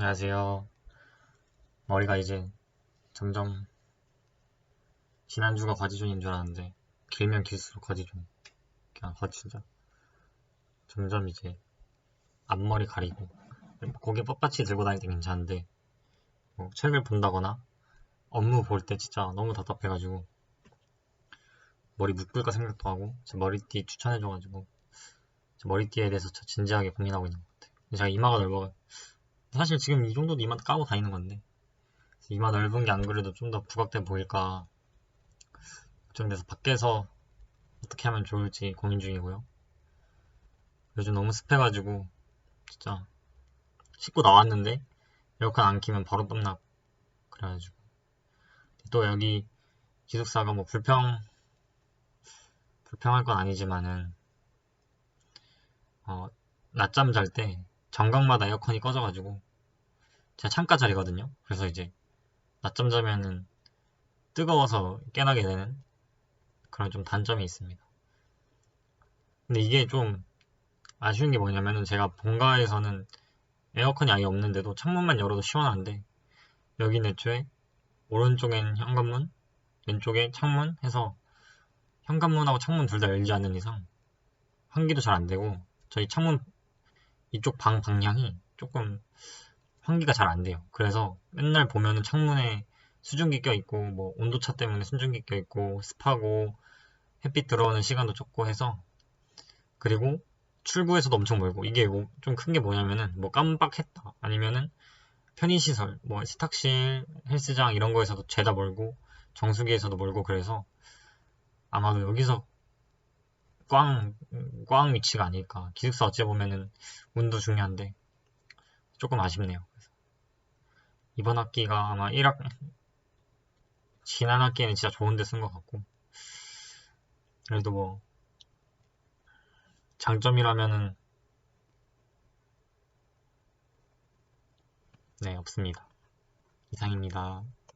안녕하세요. 머리가 이제 점점 지난주가 과지존인 줄 알았는데 길면 길수록 과지존. 그냥 거 진짜 점점 이제 앞머리 가리고 고개 뻣뻣이 들고 다닐 때 괜찮은데 뭐 책을 본다거나 업무 볼 때 진짜 너무 답답해가지고 머리 묶을까 생각도 하고 제 머리띠 추천해줘가지고 제 머리띠에 대해서 저 진지하게 고민하고 있는 것 같아요. 제가 이마가 넓어 사실 지금 이 정도도 이마 까고 다니는 건데. 이마 넓은 게 안 그래도 좀 더 부각돼 보일까. 걱정돼서 밖에서 어떻게 하면 좋을지 고민 중이고요. 요즘 너무 습해가지고 진짜 씻고 나왔는데 에어컨 안 키면 바로 땀나. 그래가지고. 또 여기 기숙사가 뭐 불평 불평할 건 아니지만은 어, 낮잠 잘 때 정각마다 에어컨이 꺼져가지고 제가 창가 자리거든요. 그래서 이제 낮잠 자면은 뜨거워서 깨나게 되는 그런 좀 단점이 있습니다. 근데 이게 좀 아쉬운 게 뭐냐면은 제가 본가에서는 에어컨이 아예 없는데도 창문만 열어도 시원한데 여기는 애초에 오른쪽엔 현관문, 왼쪽에 창문 해서 현관문하고 창문 둘 다 열지 않는 이상 환기도 잘 안 되고 저희 창문 이쪽 방 방향이 조금 환기가 잘 안 돼요. 그래서 맨날 보면은 창문에 수증기 껴있고 뭐 온도차 때문에 수증기 껴있고 습하고 햇빛 들어오는 시간도 적고 해서 그리고 출구에서도 엄청 멀고 이게 뭐 좀 큰 게 뭐냐면은 뭐 깜빡했다 아니면은 편의시설 뭐 세탁실 헬스장 이런 거에서도 죄다 멀고 정수기에서도 멀고 그래서 아마도 여기서 꽝, 꽝 위치가 아닐까. 기숙사 어찌 보면은 운도 중요한데 조금 아쉽네요. 이번 학기가 아마 1학, 지난 학기에는 진짜 좋은데 쓴 것 같고 그래도 뭐 장점이라면은 네 없습니다. 이상입니다.